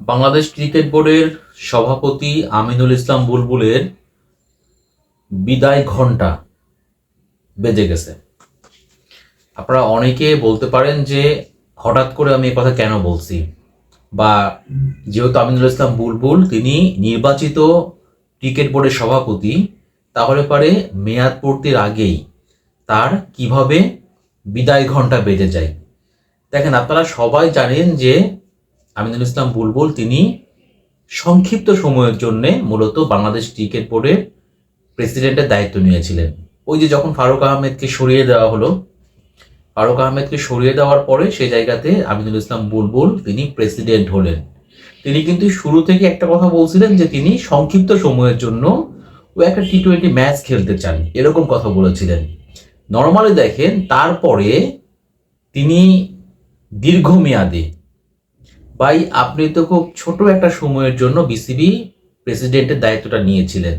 Bangladesh cricket বোর্ডের সভাপতি আমিনুল ইসলাম বুলবুলের বিদায় ঘণ্টা বেজে গেছে। আপনারা অনেকে বলতে পারেন যে হঠাৎ করে আমি কথা কেন বলছি? বা যেহেতু আমিনুল ইসলাম বুলবুল, তিনি নির্বাচিত ক্রিকেট বোর্ডের সভাপতি, তাহলে পারে মেয়াদ পূর্তির আগেই তার কীভাবে বিদায় ঘণ্টা বেজে যায়। দেখেন, আপনারা সবাই জানেন যে আমিনুল ইসলাম বুলবুল, তিনি সংক্ষিপ্ত সময়ের জন্য মূলত বাংলাদেশ ক্রিকেট বোর্ডের প্রেসিডেন্টের দায়িত্ব নিয়েছিলেন। ওই যে যখন ফারুক আহমেদকে সরিয়ে দেওয়া হলো, ফারুক আহমেদকে সরিয়ে দেওয়ার পরে সেই জায়গাতে আমিনুল ইসলাম বুলবুল, তিনি প্রেসিডেন্ট হলেন। তিনি কিন্তু শুরু থেকে একটা কথা বলছিলেন যে তিনি সংক্ষিপ্ত সময়ের জন্য ও একটা টি টোয়েন্টি ম্যাচ খেলতে চান, এরকম কথা বলেছিলেন। নর্মালি দেখেন, তারপরে তিনি দীর্ঘমেয়াদে ভাই, আপনি তো খুব ছোট একটা সময়ের জন্য বিসিবি প্রেসিডেন্টের দায়িত্বটা নিয়েছিলেন।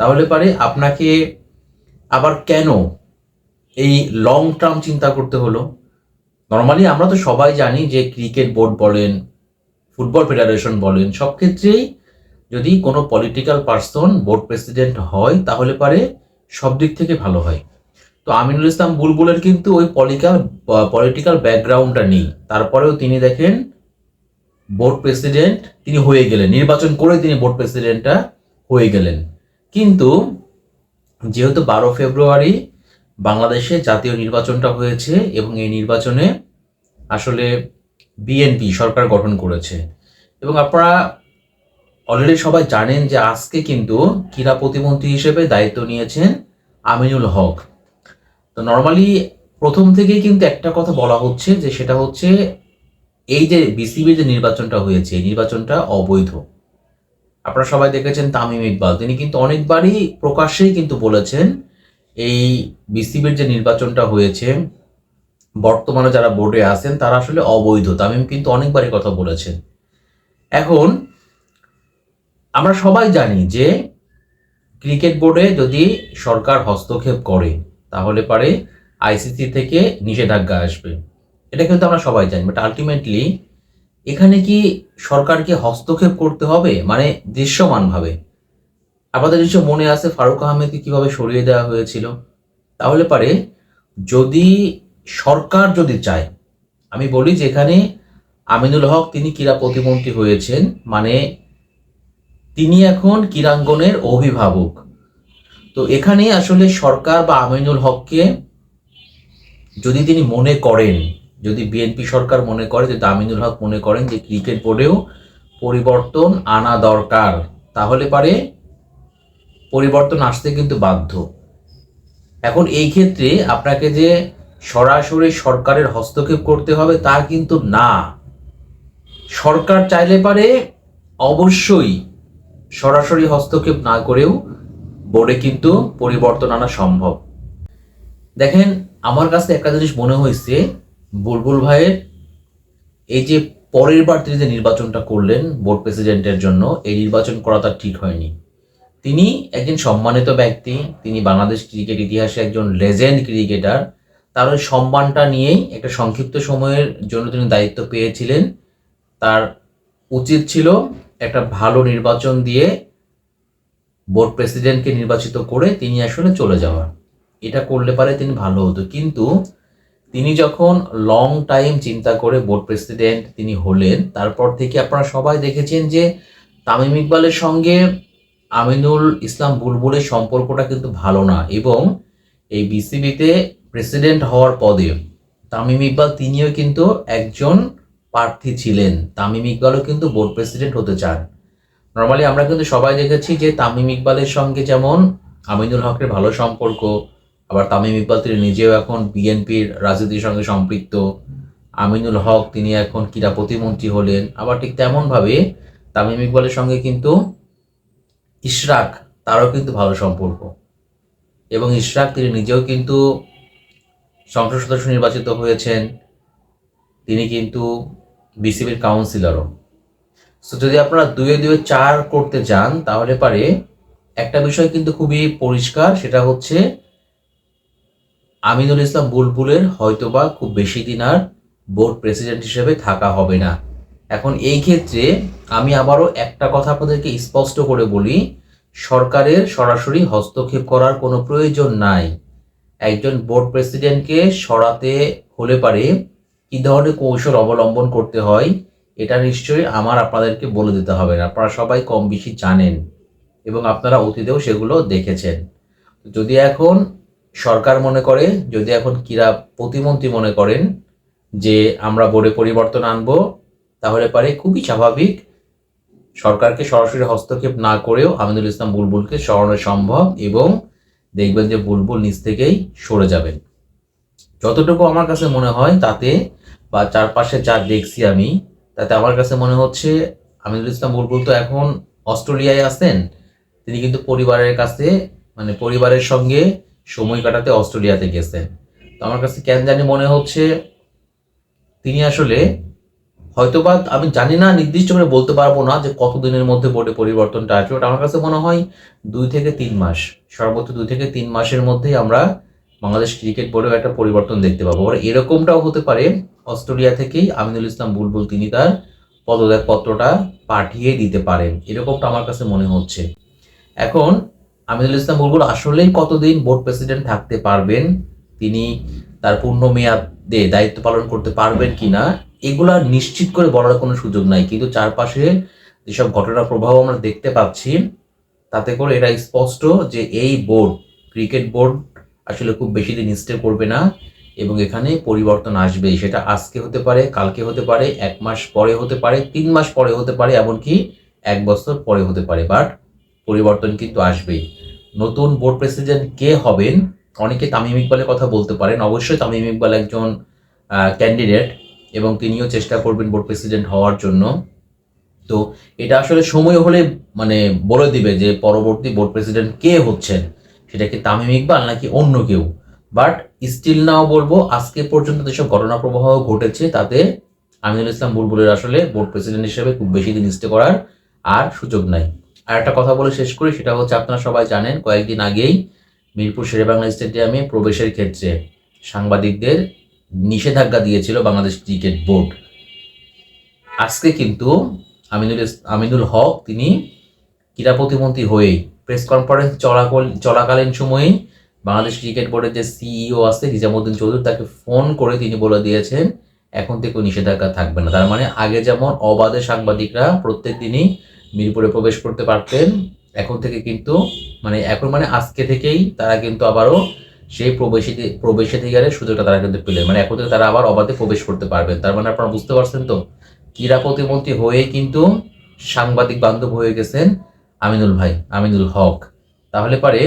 তাহলে পারে আপনাকে আবার কেন এই লং টার্ম চিন্তা করতে হলো? নর্মালি আমরা তো সবাই জানি যে ক্রিকেট বোর্ড বলেন ফুটবল ফেডারেশন বলেন, সব ক্ষেত্রেই যদি কোনো পলিটিক্যাল পার্সন বোর্ড প্রেসিডেন্ট হয়, তাহলে পারে সব দিক থেকে ভালো হয়। তো আমিনুল ইসলাম বুলবুলের কিন্তু ওই পলিটিক্যাল পলিটিক্যাল ব্যাকগ্রাউন্ডটা নেই। তারপরেও তিনি দেখেন বোর্ড প্রেসিডেন্ট তিনি হয়ে গেলেন। নির্বাচন করে তিনি বোর্ড প্রেসিডেন্টটা হয়ে গেলেন। কিন্তু যেহেতু বারো ফেব্রুয়ারি বাংলাদেশে জাতীয় নির্বাচনটা হয়েছে এবং এই নির্বাচনে আসলে বিএনপি সরকার গঠন করেছে। এবং আপনারা অলরেডি সবাই জানেন যে আজকে কিন্তু ক্রীড়া প্রতিমন্ত্রী হিসেবে দায়িত্ব নিয়েছেন আমিনুল হক। তো নর্মালি প্রথম থেকেই কিন্তু একটা কথা বলা হচ্ছে যে সেটা হচ্ছে এই যে বিসিবির যে নির্বাচনটা হয়েছে, এই নির্বাচনটা অবৈধ। আপনারা সবাই দেখেছেন তামিম ইকবাল। তিনি কিন্তু অনেকবারই প্রকাশ্যেই কিন্তু বলেছেন, এই বিসিবির যে নির্বাচনটা হয়েছে, বর্তমানে যারা বোর্ডে আছেন, তারা আসলে অবৈধ। তামিম কিন্তু অনেকবারই কথা বলেছেন। এখন, আমরা সবাই জানি যে ক্রিকেট বোর্ডে যদি সরকার হস্তক্ষেপ করে, তাহলে পারে আইসিসি থেকে নিষেধাজ্ঞা আসবে। এটা কিন্তু আমরা সবাই জানি বাট আলটিমেটলি এখানে কি সরকারকে হস্তক্ষেপ করতে হবে? মানে দৃশ্যমানভাবে আপনাদের নিশ্চয় মনে আছে ফারুক আহমেদকে কীভাবে সরিয়ে দেওয়া হয়েছিল? তাহলে পারে যদি সরকার যদি চায়, আমি বলি যে এখানে আমিনুল হক তিনি ক্রীড়া প্রতিমন্ত্রী হয়েছেন মানে তিনি এখন ক্রীড়াঙ্গনের অভিভাবক। তো এখানে আসলে সরকার বা আমিনুল হককে যদি তিনি মনে করেন যদি বিএনপি সরকার মনে করে, যদি আমিনুল হক মনে করেন যে ক্রিকেট বোর্ডেও পরিবর্তন আনা দরকার, তাহলে পারে পরিবর্তন আসতে কিন্তু বাধ্য। এখন এই ক্ষেত্রে আপনাকে যে সরাসরি সরকারের হস্তক্ষেপ করতে হবে তা কিন্তু না। সরকার চাইলে পারে অবশ্যই সরাসরি হস্তক্ষেপ না করেও বোর্ডে কিন্তু পরিবর্তন আনা সম্ভব। দেখেন, আমার কাছে একটা জিনিস মনে হয়েছে বুলবুল ভাইয়ের এই যে পরের বার তিনি যে নির্বাচনটা করলেন বোর্ড প্রেসিডেন্টের জন্য, এই নির্বাচন করা তার ঠিক হয়নি। তিনি একজন সম্মানিত ব্যক্তি, তিনি বাংলাদেশ ক্রিকেট ইতিহাসে একজন লেজেন্ড ক্রিকেটার। তার ওই সম্মানটা নিয়েই একটা সংক্ষিপ্ত সময়ের জন্য তিনি দায়িত্ব পেয়েছিলেন। তার উচিত ছিল একটা ভালো নির্বাচন দিয়ে বোর্ড প্রেসিডেন্টকে নির্বাচিত করে তিনি আসলে চলে যাওয়া। এটা করলে পারে তিনি ভালো হতো। কিন্তু তিনি যখন লং টাইম চিন্তা করে বোর্ড প্রেসিডেন্ট তিনি হলেন, তারপর থেকে আপনারা সবাই দেখেছেন যে তামিম ইকবালের সঙ্গে আমিনুল ইসলাম বুলবুলের সম্পর্কটা কিন্তু ভালো না এবং এই বিসিবিতে প্রেসিডেন্ট হওয়ার পদে তামিম ইকবাল তিনিও কিন্তু একজন প্রার্থী ছিলেন। তামিম ইকবালও কিন্তু বোর্ড প্রেসিডেন্ট হতে চান। নর্মালি আমরা কিন্তু সবাই দেখেছি যে তামিম ইকবালের সঙ্গে যেমন আমিনুল হকের ভালো সম্পর্ক আবার তামিম ইকবাল তিনি নিজেও এখন বিএনপির রাজনীতির সঙ্গে সম্পৃক্ত। আমিনুল হক তিনি এখন ক্রীড়া প্রতিমন্ত্রী হলেন। আবার ঠিক তেমনভাবে তামিম ইকবালের সঙ্গে কিন্তু ইশরাক, তারও কিন্তু ভালো সম্পর্ক। এবং ইশরাক তিনি নিজেও কিন্তু সংসদ সদস্য নির্বাচিত হয়েছেন। তিনি কিন্তু বিসিবির কাউন্সিলরও সো যদি আপনারা দুয়ে দুয়ে চার করতে চান, তাহলে পারে একটা বিষয় কিন্তু খুবই পরিষ্কার, সেটা হচ্ছে আমিনুল ইসলাম বুলবুলের হয়তোবা খুব বেশি দিন আর বোর্ড প্রেসিডেন্ট হিসেবে থাকা হবে না। এখন এই ক্ষেত্রে আমি আবারও একটা কথা আপনাদেরকে স্পষ্ট করে বলি, সরকারের সরাসরি হস্তক্ষেপ করার কোনো প্রয়োজন নাই। একজন বোর্ড প্রেসিডেন্টকে সরাতে হলে পারে কী ধরনের কৌশল অবলম্বন করতে হয়, এটা নিশ্চয়ই আমার আপনাদেরকে বলে দিতে হবে না। আপনারা সবাই কম বেশি জানেন এবং আপনারা অতীতেও সেগুলো দেখেছেন। যদি এখন সরকার মনে করে, যদি এখন ক্রীড়া প্রতিমন্ত্রী মনে করেন যে আমরা বোর্ডে পরিবর্তন আনব, তাহলে পারে খুবই স্বাভাবিক সরকারকে সরাসরি হস্তক্ষেপ না করেও আমিনুল ইসলাম বুলবুলকে সরানো সম্ভব এবং দেখবেন যে বুলবুল নিচ থেকেই সরে যাবেন। যতটুকু আমার কাছে মনে হয় তাতে বা চারপাশে যা দেখছি আমি, তাতে আমার কাছে মনে হচ্ছে আমিনুল ইসলাম বুলবুল তো এখন অস্ট্রেলিয়ায় আছেন, তিনি কিন্তু পরিবারের কাছে মানে পরিবারের সঙ্গে সময় কাটাতে অস্ট্রেলিয়াতে গেছেন তো আমার কাছে কেন জানি মনে হচ্ছে তিনি আসলে হয়তোবা, আমি জানি না, নির্দিষ্ট করে বলতে পারব না যে কতদিনের মধ্যে বোর্ডে পরিবর্তনটা আসবে ওটা আমার কাছে মনে হয় দুই থেকে তিন মাস, সর্বোচ্চ দুই থেকে তিন মাসের মধ্যেই আমরা বাংলাদেশ ক্রিকেট বোর্ডেও একটা পরিবর্তন দেখতে পাবো। আর এরকমটাও হতে পারে, অস্ট্রেলিয়া থেকেই আমিনুল ইসলাম বুলবুল তিনি তার পদত্যাগপত্রটা পাঠিয়ে দিতে পারেন, এরকমটা আমার কাছে মনে হচ্ছে। এখন আমিনুল ইসলাম বুলবুল আসলেই কতদিন বোর্ড প্রেসিডেন্ট থাকতে পারবেন? তিনি তার পূর্ণ মেয়াদে দায়িত্ব পালন করতে পারবেন কিনা? এগুলা নিশ্চিত করে বলার কোনো সুযোগ নাই। কিন্তু চারপাশে যেসব ঘটনা প্রভাব আমরা দেখতে পাচ্ছি, তাতে করে এটা স্পষ্ট যে এই বোর্ড ক্রিকেট বোর্ড আসলে খুব বেশি দিন স্টে করবে না এবং এখানে পরিবর্তন আসবে সেটা আজকে হতে পারে, কালকে হতে পারে, এক মাস পরে হতে পারে, তিন মাস পরে হতে পারে, এমনকি এক বছর পরে হতে পারে। বাট পরিবর্তন কিন্তু আসবেই। নতুন বোর্ড প্রেসিডেন্ট কে হবেন? অনেকে তামিম ইকবালের কথা বলতে পারেন। অবশ্যই তামিম ইকবাল একজন ক্যান্ডিডেট এবং তিনিও চেষ্টা করবেন বোর্ড প্রেসিডেন্ট হওয়ার জন্য। তো এটা আসলে সময় হলে মানে বলে দিবে যে পরবর্তী বোর্ড প্রেসিডেন্ট কে হচ্ছেন। সেটা কি তামিম ইকবাল নাকি অন্য কেউ? বাট স্টিল নাও বলব, আজকে পর্যন্ত যেসব ঘটনা প্রবাহ ঘটেছে, তাতে আমিনুল ইসলাম বুলবুলের আসলে বোর্ড প্রেসিডেন্ট হিসেবে খুব বেশি দিন স্টে করার আর সুযোগ নাই। আর একটা কথা বলে শেষ করি, সেটা হচ্ছে আপনারা সবাই জানেন, কয়েকদিন আগেই মিরপুর শেরেবাংলা স্টেডিয়ামে প্রবেশের ক্ষেত্রে সাংবাদিকদের নিষেধাজ্ঞা দিয়েছিল বাংলাদেশ ক্রিকেট বোর্ড। আজকে কিন্তু আমিনুল আমিনুল হক তিনি ক্রীড়া প্রতিমন্ত্রী হয়েই প্রেস কনফারেন্স চলাকল চলাকালীন সময়েই বাংলাদেশ ক্রিকেট বোর্ডের যে সিইও আছে, নিজামুদ্দিন চৌধুরী, তাকে ফোন করে তিনি বলে দিয়েছেন, এখন থেকে নিষেধাজ্ঞা থাকবে না। তার মানে আগে যেমন অবাধে সাংবাদিকরা প্রত্যেক দিনই মিরপুরে প্রবেশ করতে পারতেন। এখন থেকে কিন্তু মানে এখন মানে আজকে থেকেই তারা কিন্তু আবারও সেই প্রবেশী প্রবেশাধিকারের সুযোগটা তারা কিন্তু পেলেন। মানে এখন থেকে তারা আবার অবাধে প্রবেশ করতে পারবেন। তার মানে আপনারা বুঝতে পারছেন তো? ক্রীড়া প্রতিমন্ত্রী হয়ে কিন্তু সাংবাদিক বান্ধব হয়ে গেছেন আমিনুল ভাই, আমিনুল হক। তাহলে পারে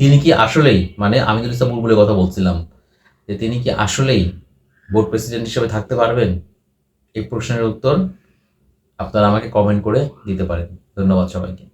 তিনি কি আসলেই মানে আমিনুল ইসলাম বুলবুলের কথা বলছিলাম, যে তিনি কি আসলেই বোর্ড প্রেসিডেন্ট হিসেবে থাকতে পারবেন? এই প্রশ্নের উত্তর আপনারা আমাকে কমেন্ট করে দিতে পারেন। ধন্যবাদ সবাইকে।